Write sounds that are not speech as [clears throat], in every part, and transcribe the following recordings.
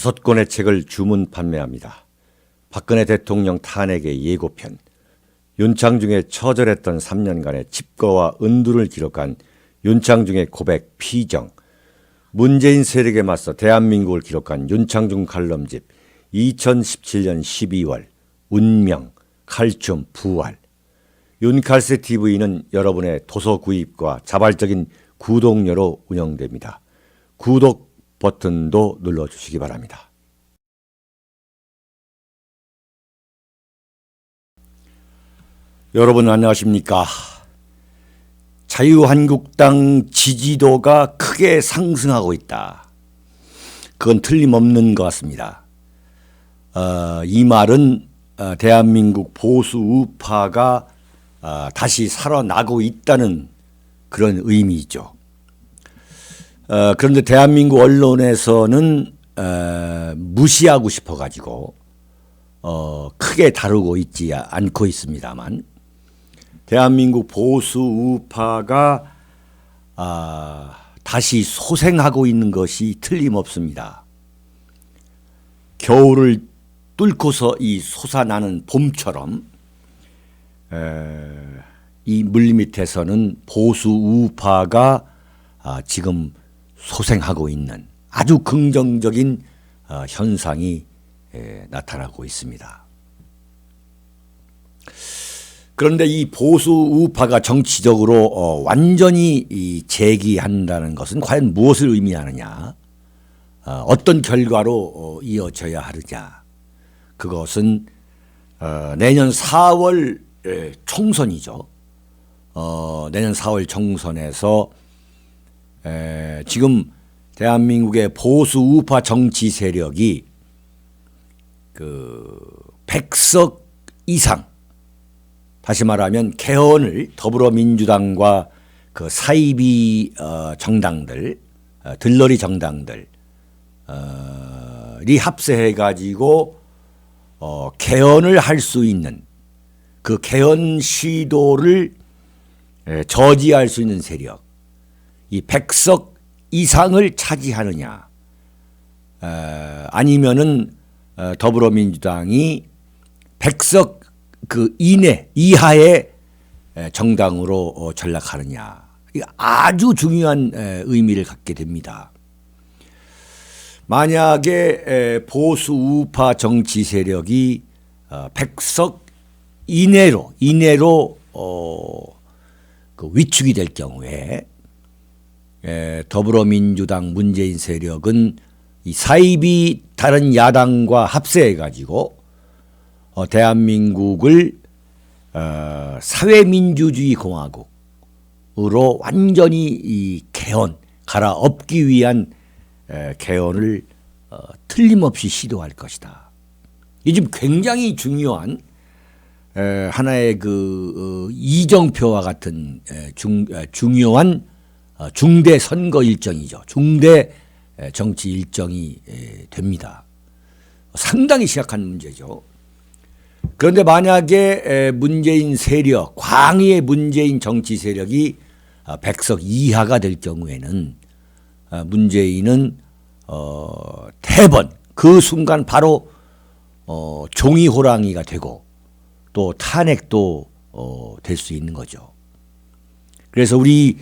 다섯 권의 책을 주문 판매합니다. 박근혜 대통령 탄핵의 예고편, 윤창중의 처절했던 3년간의 칩거와 은두를 기록한 윤창중의 고백 피정, 문재인 세력에 맞서 대한민국을 기록한 윤창중 칼럼집 2017년 12월 운명, 칼춤, 부활 윤칼세 TV는 여러분의 도서 구입과 자발적인 구독료로 운영됩니다. 구독 버튼도 눌러주시기 바랍니다. 여러분 안녕하십니까? 자유한국당 지지도가 크게 상승하고 있다. 그건 틀림없는 것 같습니다. 어, 이 말은 어, 대한민국 보수 우파가 어, 다시 살아나고 있다는 그런 의미이죠. 어, 그런데 대한민국 언론에서는 어, 무시하고 싶어가지고 어, 크게 다루고 있지 않고 있습니다만 대한민국 보수 우파가 아, 다시 소생하고 있는 것이 틀림없습니다. 겨울을 뚫고서 이 솟아나는 봄처럼 에, 이 물밑에서는 보수 우파가 아, 지금 소생하고 있는 아주 긍정적인 어, 현상이 에, 나타나고 있습니다. 그런데 이 보수 우파가 정치적으로 어, 완전히 이 재기한다는 것은 과연 무엇을 의미하느냐? 어, 어떤 결과로 어, 이어져야 하느냐? 그것은 어, 내년 4월 에, 총선이죠. 어, 내년 4월 총선에서 에, 지금 대한민국의 보수 우파 정치 세력이 그 100석 이상 다시 말하면 개헌을 더불어민주당과 그 사이비 어, 정당들 어, 들러리 정당들 어, 이 합세해 가지고 어, 개헌을 할 수 있는 그 개헌 시도를 에, 저지할 수 있는 세력 이 백석 이상을 차지하느냐 어, 아니면은 어, 더불어민주당이 백석 그 이내 이하의 에, 정당으로 어, 전락하느냐 이거 아주 중요한 에, 의미를 갖게 됩니다. 만약에 에, 보수 우파 정치 세력이 어, 백석 이내로 이내로 어, 그 위축이 될 경우에 에, 더불어민주당 문재인 세력은 이 사입이 다른 야당과 합세해 가지고 어, 대한민국을 어, 사회민주주의 공화국으로 완전히 이 개헌 갈아엎기 위한 에, 개헌을 어, 틀림없이 시도할 것이다. 이 지금 굉장히 중요한 에, 하나의 그 어, 이정표와 같은 에, 중, 에, 중요한 어, 중대 선거 일정이죠. 중대 에, 정치 일정이 에, 됩니다. 상당히 심각한 문제죠. 그런데 만약에 에, 문재인 세력, 광의의 문재인 정치 세력이 아, 백석 이하가 될 경우에는 아, 문재인은 어, 대번 그 순간 바로 어, 종이 호랑이가 되고 또 탄핵도 어, 될 수 있는 거죠. 그래서 우리 에,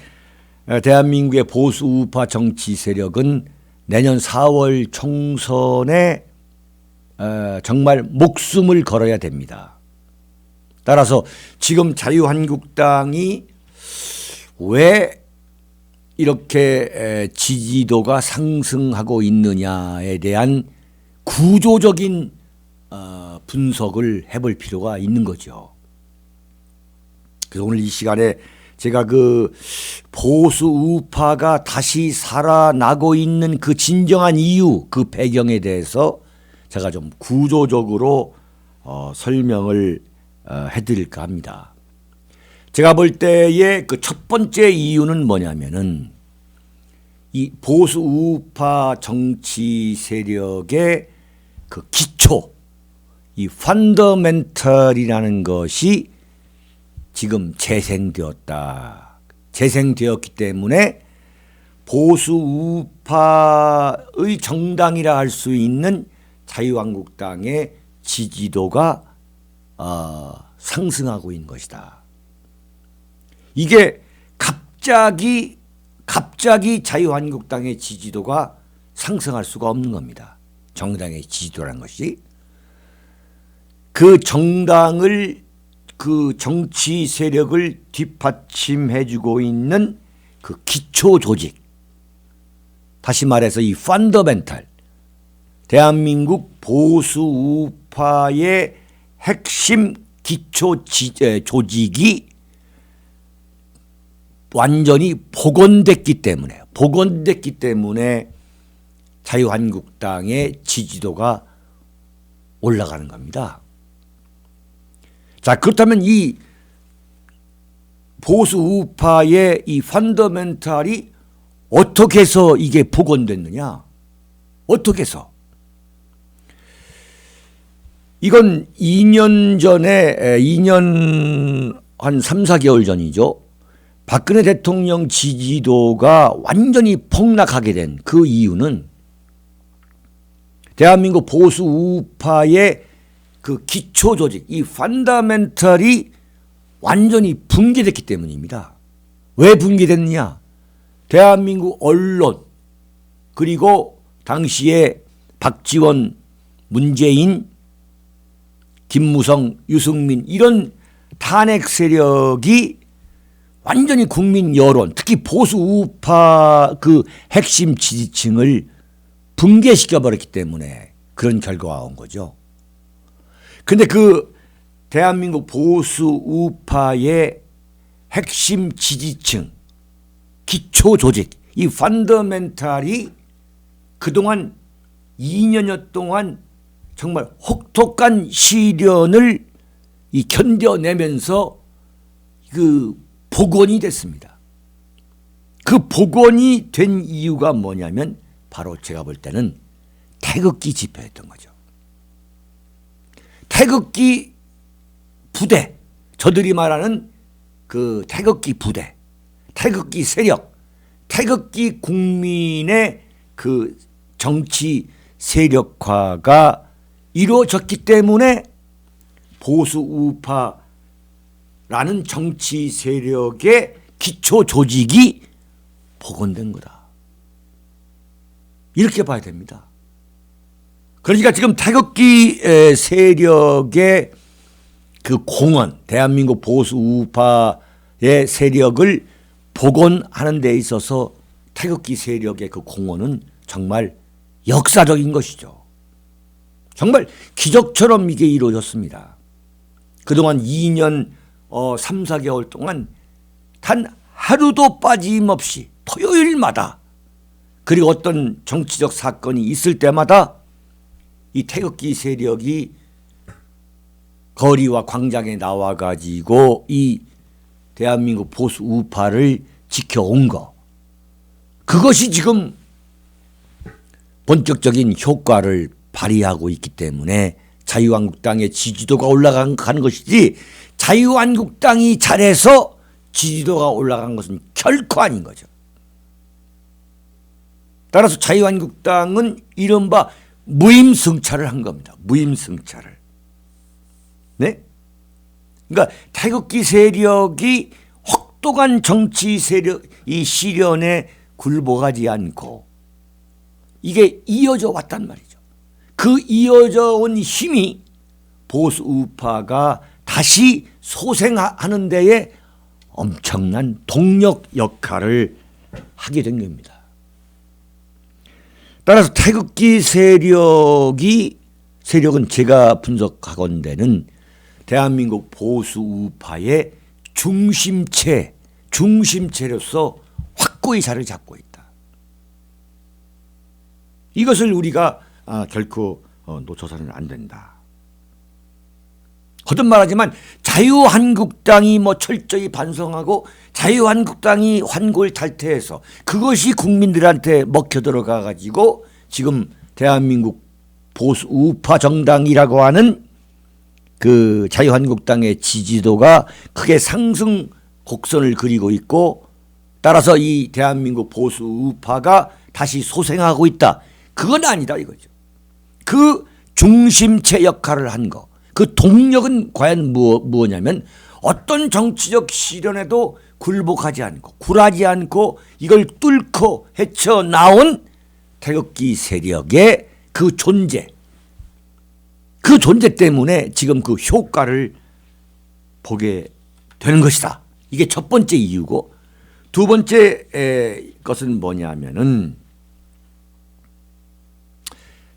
대한민국의 보수 우파 정치 세력은 내년 4월 총선에 어, 정말 목숨을 걸어야 됩니다. 따라서 지금 자유한국당이 왜 이렇게 에, 지지도가 상승하고 있느냐에 대한 구조적인 어, 분석을 해볼 필요가 있는 거죠. 그래서 오늘 이 시간에 제가 그 보수 우파가 다시 살아나고 있는 그 진정한 이유, 그 배경에 대해서 제가 좀 구조적으로 어, 설명을 어, 해드릴까 합니다. 제가 볼 때의 그 첫 번째 이유는 뭐냐면은 이 보수 우파 정치 세력의 그 기초, 이 펀더멘털이라는 것이 지금 재생되었다. 재생되었기 때문에 보수 우파의 정당이라 할 수 있는 자유한국당의 지지도가 어, 상승하고 있는 것이다. 이게 갑자기 갑자기 자유한국당의 지지도가 상승할 수가 없는 겁니다. 정당의 지지도라는 것이 그 정당을 그 정치 세력을 뒷받침해주고 있는 그 기초 조직 다시 말해서 이 펀더멘탈 대한민국 보수 우파의 핵심 기초 지, 에, 조직이 완전히 복원됐기 때문에 복원됐기 때문에 자유한국당의 지지도가 올라가는 겁니다. 자 그렇다면 이 보수 우파의 이 펀더멘탈이 어떻게 해서 이게 복원됐느냐? 어떻게 해서? 이건 2년 전에 에, 2년 한 3, 4개월 전이죠. 박근혜 대통령 지지도가 완전히 폭락하게 된 그 이유는 대한민국 보수 우파의 그 기초 조직, 이 판다멘탈이 완전히 붕괴됐기 때문입니다. 왜 붕괴됐느냐? 대한민국 언론 그리고 당시에 박지원, 문재인, 김무성, 유승민 이런 탄핵 세력이 완전히 국민 여론, 특히 보수 우파 그 핵심 지지층을 붕괴시켜 버렸기 때문에 그런 결과가 온 거죠. 근데 그 대한민국 보수 우파의 핵심 지지층, 기초 조직, 이 펀더멘탈이 그동안 2년여 동안 정말 혹독한 시련을 이 견뎌내면서 그 복원이 됐습니다. 그 복원이 된 이유가 뭐냐면 바로 제가 볼 때는 태극기 집회였던 거죠. 태극기 부대, 저들이 말하는 그 태극기 부대, 태극기 세력, 태극기 국민의 그 정치 세력화가 이루어졌기 때문에 보수 우파라는 정치 세력의 기초 조직이 복원된 거다. 이렇게 봐야 됩니다. 그러니까 지금 태극기 세력의 그 공헌, 대한민국 보수 우파의 세력을 복원하는 데 있어서 태극기 세력의 그 공헌은 정말 역사적인 것이죠. 정말 기적처럼 이게 이루어졌습니다. 그동안 2년 어, 3, 4개월 동안 단 하루도 빠짐없이 토요일마다 그리고 어떤 정치적 사건이 있을 때마다 이 태극기 세력이 거리와 광장에 나와 가지고 이 대한민국 보수 우파를 지켜온 거 그것이 지금 본격적인 효과를 발휘하고 있기 때문에 자유한국당의 지지도가 올라간 것이지 자유한국당이 잘해서 지지도가 올라간 것은 결코 아닌 거죠. 따라서 자유한국당은 이른바 무임승차를 한 겁니다. 무임승차를. 네? 그러니까 태극기 세력이 혹독한 정치 세력 이 시련에 굴복하지 않고 이게 이어져 왔단 말이죠. 그 이어져 온 힘이 보수 우파가 다시 소생하는 데에 엄청난 동력 역할을 하게 된 겁니다. 따라서 태극기 세력이 세력은 제가 분석하건대는 대한민국 보수 우파의 중심체, 중심체로서 확고히 자리를 잡고 있다. 이것을 우리가 아, 결코 어, 놓쳐서는 안 된다. 거듭 말하지만 자유한국당이 뭐 철저히 반성하고 자유한국당이 환골 탈퇴해서 그것이 국민들한테 먹혀 들어가 가지고 지금 대한민국 보수 우파 정당이라고 하는 그 자유한국당의 지지도가 크게 상승 곡선을 그리고 있고 따라서 이 대한민국 보수 우파가 다시 소생하고 있다. 그건 아니다 이거죠. 그 중심체 역할을 한 거. 그 동력은 과연 무엇, 무엇냐면 어떤 정치적 시련에도 굴복하지 않고 굴하지 않고 이걸 뚫고 헤쳐나온 태극기 세력의 그 존재 그 존재 때문에 지금 그 효과를 보게 되는 것이다. 이게 첫 번째 이유고 두 번째 에, 것은 뭐냐면은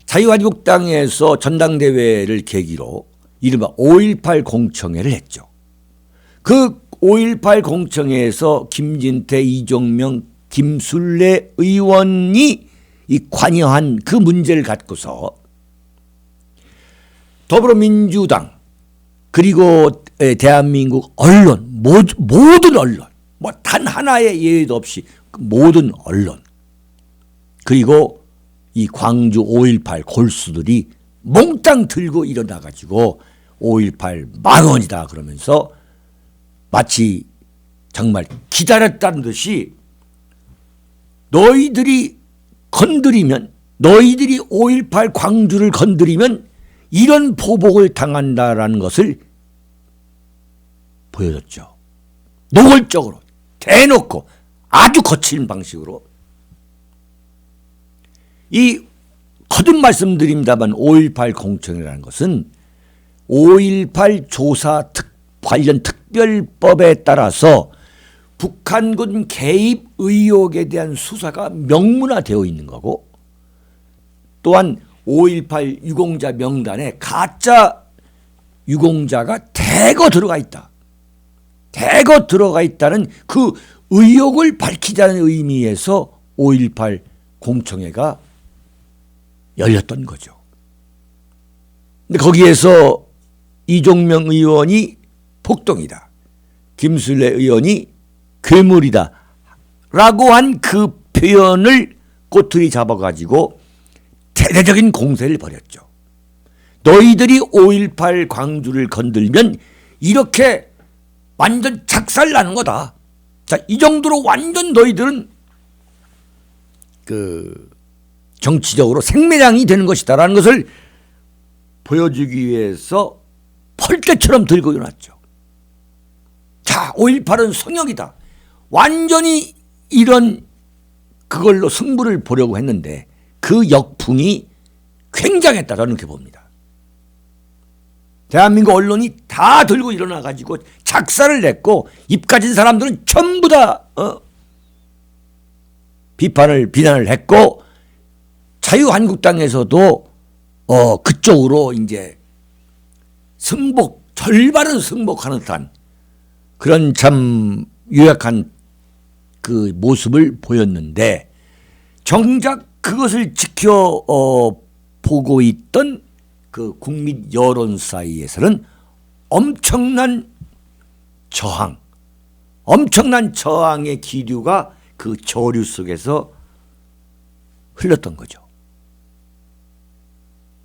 자유한국당에서 전당대회를 계기로 이른바 5.18 공청회를 했죠. 그 5.18 공청회에서 김진태, 이종명, 김술래 의원이 이 관여한 그 문제를 갖고서 더불어민주당 그리고 에, 대한민국 언론 모든 언론 뭐 단 하나의 예외도 없이 그 모든 언론 그리고 이 광주 5.18 골수들이 몽땅 들고 일어나 가지고 5.18 만원이다 그러면서 마치 정말 기다렸다는 듯이 너희들이 건드리면 너희들이 5.18 광주를 건드리면 이런 보복을 당한다라는 것을 보여줬죠. 노골적으로 대놓고 아주 거친 방식으로 이 거듭 말씀드립니다만 5.18 공청이라는 것은 5.18 조사 특, 관련 특별법에 따라서 북한군 개입 의혹에 대한 수사가 명문화되어 있는 거고 또한 5.18 유공자 명단에 가짜 유공자가 대거 들어가 있다. 대거 들어가 있다는 그 의혹을 밝히자는 의미에서 5.18 공청회가 열렸던 거죠. 근데 거기에서 이종명 의원이 폭동이다. 김술래 의원이 괴물이다. 라고 한 그 표현을 꼬투리 잡아가지고 대대적인 공세를 벌였죠. 너희들이 5.18 광주를 건들면 이렇게 완전 작살 나는 거다. 자, 이 정도로 완전 너희들은 그 정치적으로 생매장이 되는 것이다라는 것을 보여주기 위해서 펄대처럼 들고 일어났죠. 자, 5.18은 성역이다. 완전히 이런 그걸로 승부를 보려고 했는데 그 역풍이 굉장했다. 저는 그렇게 봅니다. 대한민국 언론이 다 들고 일어나 가지고 작사를 냈고 입 가진 사람들은 전부 다 어? 비판을 비난을 했고 자유한국당에서도 어 그쪽으로 이제 승복 절반은 승복하는 듯한 그런 참 유약한 그 모습을 보였는데 정작 그것을 지켜 어, 보고 있던 그 국민 여론 사이에서는 엄청난 저항, 엄청난 저항의 기류가 그 저류 속에서 흘렀던 거죠.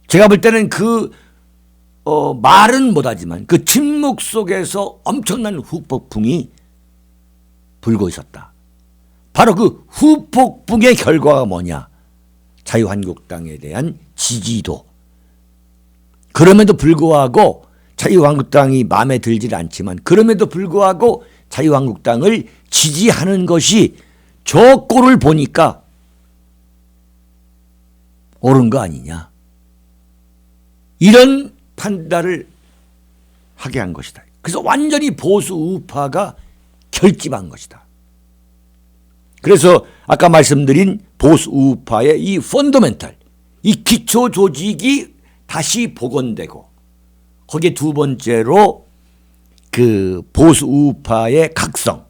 제가 볼 때는 그 어, 말은 못하지만 그 침묵 속에서 엄청난 후폭풍이 불고 있었다. 바로 그 후폭풍의 결과가 뭐냐? 자유한국당에 대한 지지도. 그럼에도 불구하고 자유한국당이 마음에 들질 않지만 그럼에도 불구하고 자유한국당을 지지하는 것이 저 꼴을 보니까 옳은 거 아니냐. 이런 판단을 하게 한 것이다. 그래서 완전히 보수 우파가 결집한 것이다. 그래서 아까 말씀드린 보수 우파의 이 펀더멘탈, 이 기초 조직이 다시 복원되고 거기에 두 번째로 그 보수 우파의 각성.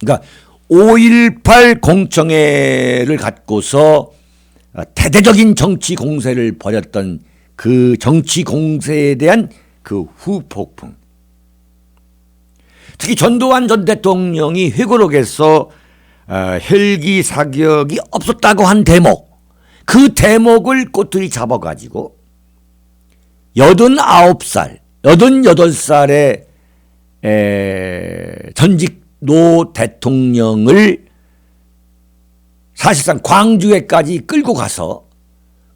그러니까 5.18 공청회를 갖고서 대대적인 정치 공세를 벌였던 그 정치 공세에 대한 그 후폭풍. 특히 전두환 전 대통령이 회고록에서 어, 헬기 사격이 없었다고 한 대목, 그 대목을 꼬투리 잡아가지고 여든아홉 살, 여든여덟 살의 전직 노 대통령을 사실상 광주에까지 끌고 가서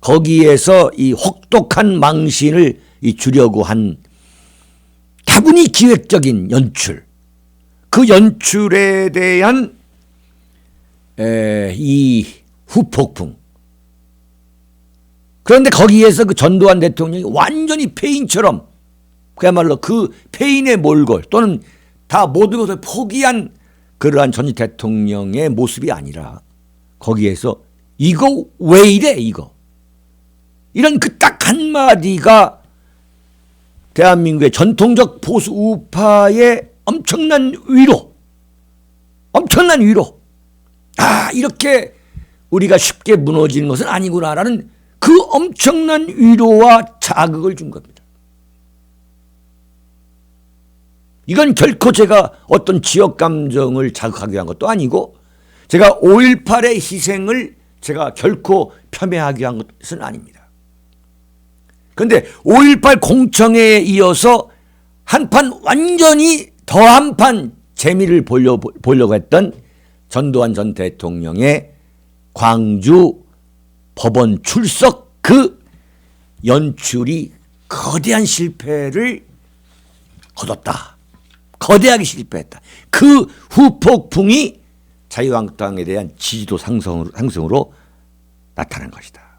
거기에서 이 혹독한 망신을 이 주려고 한 다분히 기획적인 연출, 그 연출에 대한 에, 이 후폭풍. 그런데 거기에서 그 전두환 대통령이 완전히 폐인처럼 그야말로 그 폐인의 몰골 또는 다 모든 것을 포기한 그러한 전 대통령의 모습이 아니라 거기에서 이거 왜 이래 이거 이런 그 딱 한마디가 대한민국의 전통적 보수 우파의 엄청난 위로 엄청난 위로 아 이렇게 우리가 쉽게 무너지는 것은 아니구나라는 그 엄청난 위로와 자극을 준 겁니다. 이건 결코 제가 어떤 지역 감정을 자극하기 위한 것도 아니고 제가 5.18의 희생을 제가 결코 폄훼하기 위한 것은 아닙니다. 그런데 5.18 공청회에 이어서 한판 완전히 더 한 판 재미를 보려, 보려고 했던 전두환 전 대통령의 광주 법원 출석 그 연출이 거대한 실패를 거뒀다. 거대하게 실패했다. 그 후폭풍이 자유한국당에 대한 지지도 상승으로, 상승으로 나타난 것이다.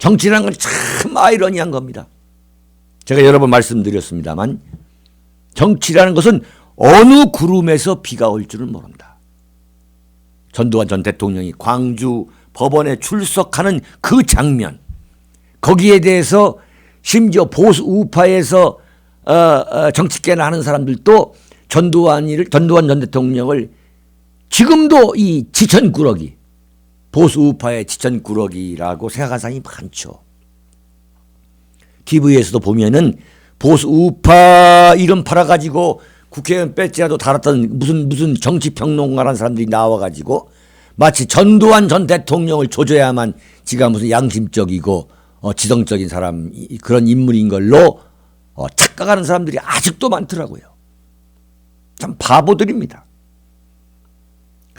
정치라는 건 참 아이러니한 겁니다. 제가 여러 번 말씀드렸습니다만 정치라는 것은 어느 구름에서 비가 올 줄은 모른다. 전두환 전 대통령이 광주 법원에 출석하는 그 장면 거기에 대해서 심지어 보수 우파에서 어, 어, 정치계나 하는 사람들도 전두환이를 전두환 전 대통령을 지금도 이 지천꾸러기 보수 우파의 지천꾸러기라고 생각하는 사람이 많죠. TV에서도 보면은 보수 우파 이름 팔아가지고 국회의원 배지라도 달았던 무슨 무슨 정치 평론가라는 사람들이 나와가지고 마치 전두환 전 대통령을 조져야만 지가 무슨 양심적이고 어, 지성적인 사람 그런 인물인 걸로 어, 착각하는 사람들이 아직도 많더라고요. 참 바보들입니다.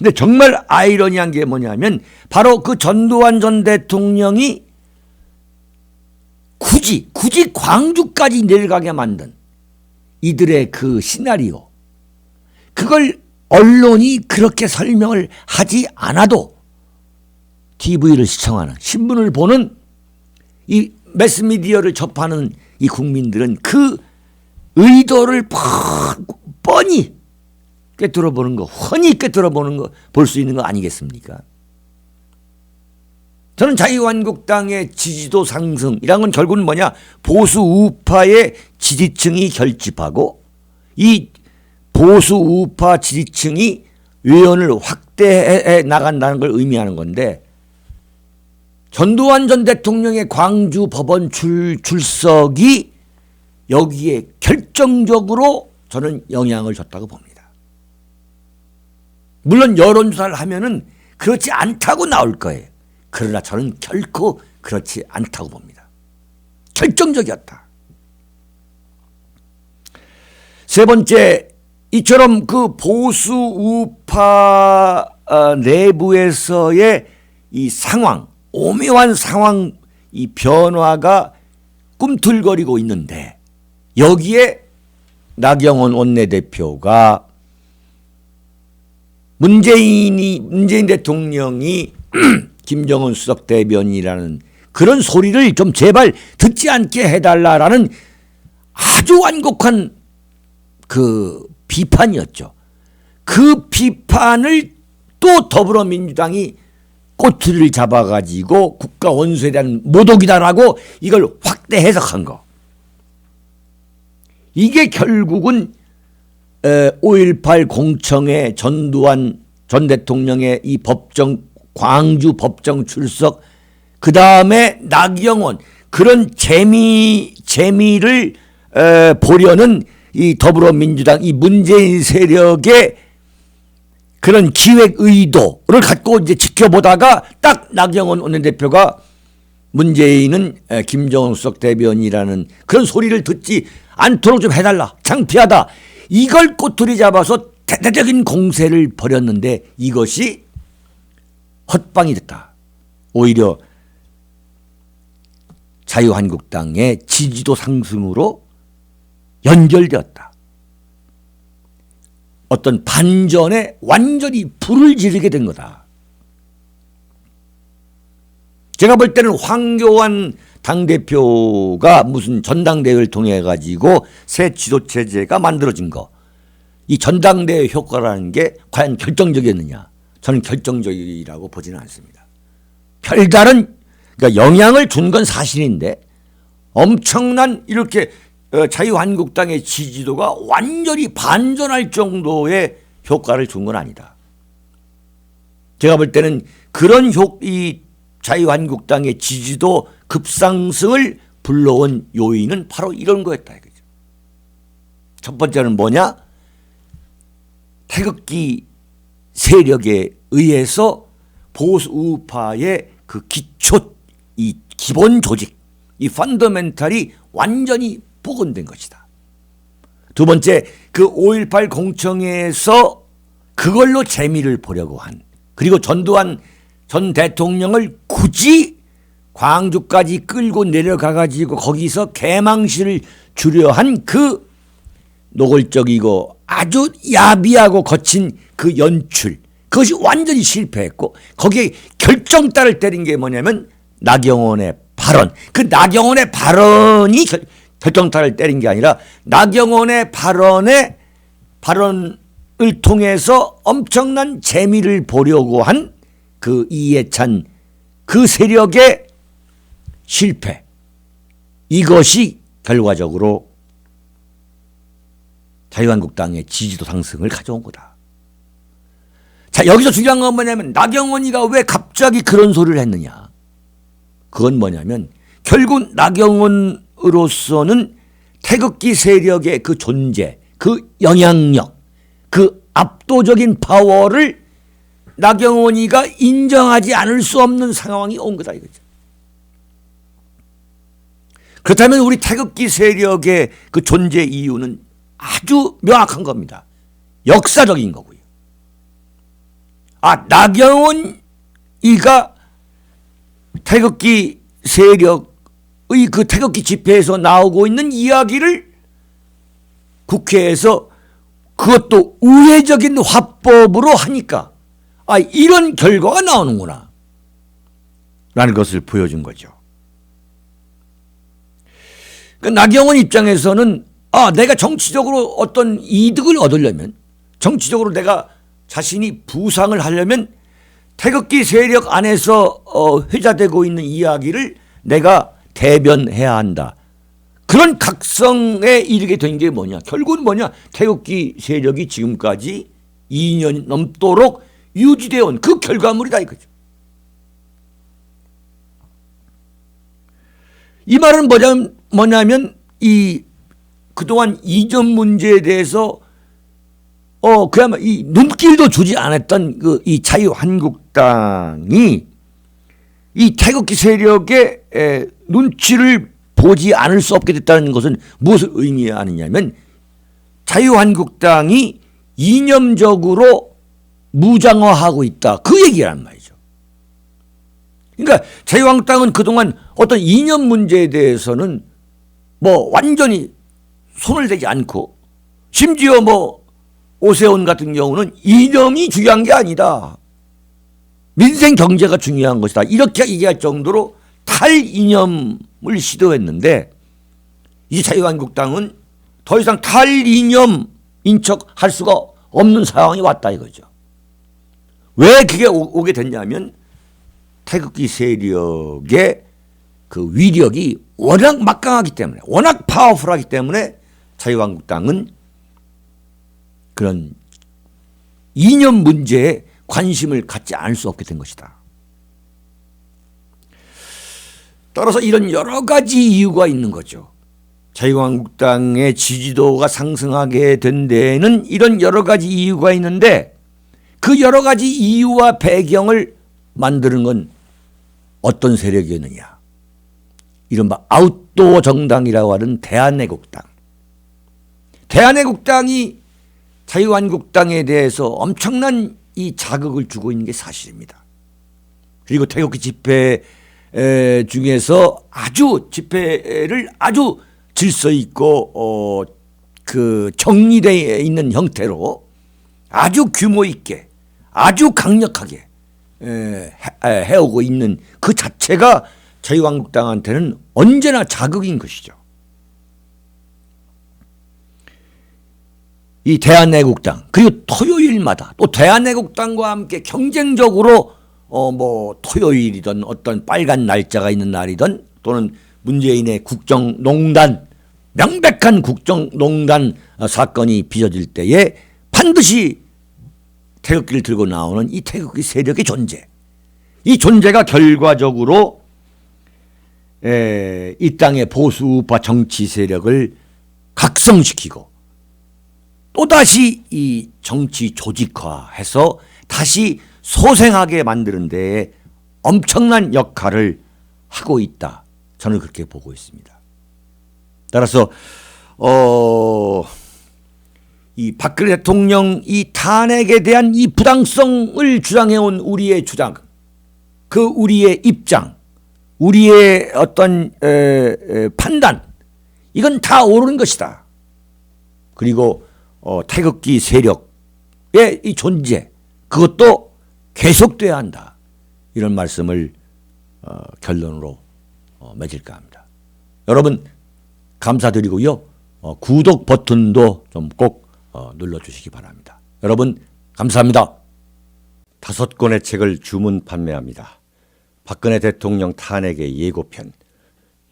근데 정말 아이러니한 게 뭐냐면 바로 그 전두환 전 대통령이 굳이 굳이 광주까지 내려가게 만든 이들의 그 시나리오. 그걸 언론이 그렇게 설명을 하지 않아도 TV를 시청하는 신문을 보는 이 매스미디어를 접하는 이 국민들은 그 의도를 뻔히 꿰뚫어 보는 거, 훤히 꿰뚫어 보는 거, 볼 수 있는 거 아니겠습니까? 저는 자유한국당의 지지도 상승이란 건 결국은 뭐냐? 보수 우파의 지지층이 결집하고 이 보수 우파 지지층이 의원을 확대해 나간다는 걸 의미하는 건데 전두환 전 대통령의 광주 법원 출, 출석이 여기에 결정적으로 저는 영향을 줬다고 봅니다. 물론 여론조사를 하면은 그렇지 않다고 나올 거예요. 그러나 저는 결코 그렇지 않다고 봅니다. 결정적이었다. 세 번째, 이처럼 그 보수 우파 어, 내부에서의 이 상황, 오묘한 상황, 이 변화가 꿈틀거리고 있는데 여기에 나경원 원내대표가 문재인이 문재인 대통령이 [clears throat] 김정은 수석 대변이라는 그런 소리를 좀 제발 듣지 않게 해달라라는 아주 완곡한 그 비판이었죠. 그 비판을 또 더불어민주당이 꼬투리를 잡아가지고 국가 원수에 대한 모독이다라고 이걸 확대 해석한 거. 이게 결국은 5.18 공청회 전두환 전 대통령의 이 법정 광주 법정 출석 그 다음에 나경원 그런 재미 재미를 에, 보려는 이 더불어민주당 이 문재인 세력의 그런 기획 의도를 갖고 이제 지켜보다가 딱 나경원 원내대표가 문재인은 김정은 수석 대변이라는 그런 소리를 듣지 않도록 좀 해달라. 창피하다. 이걸 꼬투리 잡아서 대대적인 공세를 벌였는데 이것이 헛방이 됐다. 오히려 자유한국당의 지지도 상승으로 연결되었다. 어떤 반전에 완전히 불을 지르게 된 거다. 제가 볼 때는 황교안 당대표가 무슨 전당대회를 통해 가지고 새 지도체제가 만들어진 거. 이 전당대회 효과라는 게 과연 결정적이었느냐. 저는 결정적이라고 보지는 않습니다. 별다른 그러니까 영향을 준 건 사실인데 엄청난 이렇게 어, 자유한국당의 지지도가 완전히 반전할 정도의 효과를 준 건 아니다. 제가 볼 때는 그런 효, 이 자유한국당의 지지도 급상승을 불러온 요인은 바로 이런 거였다. 이거죠. 첫 번째는 뭐냐? 태극기 세력에 의해서 보수 우파의 그 기초, 이 기본 조직, 이 펀더멘탈이 완전히 복원된 것이다. 두 번째, 그 5.18 공청회에서 그걸로 재미를 보려고 한, 그리고 전두환 전 대통령을 굳이 광주까지 끌고 내려가 가지고 거기서 개망신을 주려 한 그 노골적이고 아주 야비하고 거친 그 연출 그것이 완전히 실패했고 거기에 결정타를 때린 게 뭐냐면 나경원의 발언. 그 나경원의 발언이 결, 결정타를 때린 게 아니라 나경원의 발언에 발언을 통해서 엄청난 재미를 보려고 한 그 이해찬 그 세력의 실패 이것이 결과적으로 자유한국당의 지지도 상승을 가져온 거다. 자 여기서 중요한 건 뭐냐면 나경원이가 왜 갑자기 그런 소리를 했느냐. 그건 뭐냐면 결국 나경원으로서는 태극기 세력의 그 존재, 그 영향력, 그 압도적인 파워를 나경원이가 인정하지 않을 수 없는 상황이 온 거다 이거죠. 그렇다면 우리 태극기 세력의 그 존재 이유는 아주 명확한 겁니다. 역사적인 거고요. 아, 나경원이가 태극기 세력의 그 태극기 집회에서 나오고 있는 이야기를 국회에서 그것도 우회적인 화법으로 하니까 아, 이런 결과가 나오는구나. 라는 것을 보여준 거죠. 그 나경원 입장에서는 아, 내가 정치적으로 어떤 이득을 얻으려면 정치적으로 내가 자신이 부상을 하려면 태극기 세력 안에서 어, 회자되고 있는 이야기를 내가 대변해야 한다. 그런 각성에 이르게 된 게 뭐냐? 결국은 뭐냐? 태극기 세력이 지금까지 2년 넘도록 유지되어 온 그 결과물이다 이거죠. 이 말은 뭐냐면, 뭐냐면 이 그동안 이전 문제에 대해서 어 그야말로 이 눈길도 주지 않았던 그 이 자유한국당이 이 태극기 세력의 에, 눈치를 보지 않을 수 없게 됐다는 것은 무엇을 의미하느냐면 자유한국당이 이념적으로 무장화하고 있다. 그 얘기란 말이죠. 그러니까 자유한국당은 그동안 어떤 이념 문제에 대해서는 뭐 완전히 손을 대지 않고 심지어 뭐 오세훈 같은 경우는 이념이 중요한 게 아니다. 민생 경제가 중요한 것이다. 이렇게 얘기할 정도로 탈이념을 시도했는데 이제 자유한국당은 더 이상 탈이념인 척 할 수가 없는 상황이 왔다 이거죠. 왜 그게 오, 게 됐냐면 태극기 세력의 그 위력이 워낙 막강하기 때문에 워낙 파워풀하기 때문에 자유한국당은 그런 이념 문제에 관심을 갖지 않을 수 없게 된 것이다. 따라서 이런 여러 가지 이유가 있는 거죠. 자유한국당의 지지도가 상승하게 된 데에는 이런 여러 가지 이유가 있는데 그 여러 가지 이유와 배경을 만드는 건 어떤 세력이었느냐. 이른바 아웃도어 정당이라고 하는 대한애국당. 대한애국당이 자유한국당에 대해서 엄청난 이 자극을 주고 있는 게 사실입니다. 그리고 태극기 집회 에, 중에서 아주 집회를 아주 질서 있고 어, 그 정리되어 있는 형태로 아주 규모 있게 아주 강력하게 에, 해, 에, 해 오고 있는 그 자체가 자유한국당한테는 언제나 자극인 것이죠. 이 대한애국당 그리고 토요일마다 또 대한애국당과 함께 경쟁적으로 어 뭐 토요일이든 어떤 빨간 날짜가 있는 날이든 또는 문재인의 국정농단 명백한 국정농단 어, 사건이 빚어질 때에 반드시 태극기를 들고 나오는 이 태극기 세력의 존재 이 존재가 결과적으로 에, 이 땅의 보수 우파 정치 세력을 각성시키고 또다시 이 정치 조직화해서 다시 소생하게 만드는 데에 엄청난 역할을 하고 있다. 저는 그렇게 보고 있습니다. 따라서 어, 이 박근혜 대통령 이 탄핵에 대한 이 부당성을 주장해온 우리의 주장, 그 우리의 입장, 우리의 어떤 에, 에, 판단, 이건 다 옳은 것이다. 그리고 어, 태극기 세력의 이 존재 그것도 계속돼야 한다. 이런 말씀을 어, 결론으로 어, 맺을까 합니다. 여러분 감사드리고요. 어, 구독 버튼도 좀꼭 어, 눌러주시기 바랍니다. 여러분 감사합니다. 다섯 권의 책을 주문 판매합니다. 박근혜 대통령 탄핵의 예고편,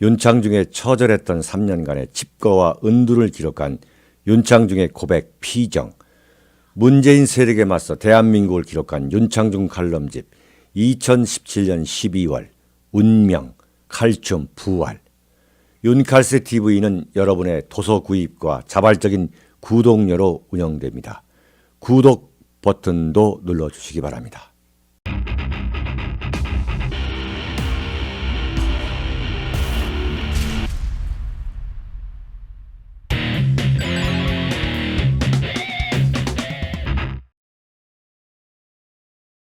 윤창중의 처절했던 3년간의 칩거와 은두를 기록한 윤창중의 고백 피정, 문재인 세력에 맞서 대한민국을 기록한 윤창중 칼럼집 2017년 12월 운명, 칼춤, 부활 윤칼세 TV는 여러분의 도서 구입과 자발적인 구독료로 운영됩니다. 구독 버튼도 눌러주시기 바랍니다.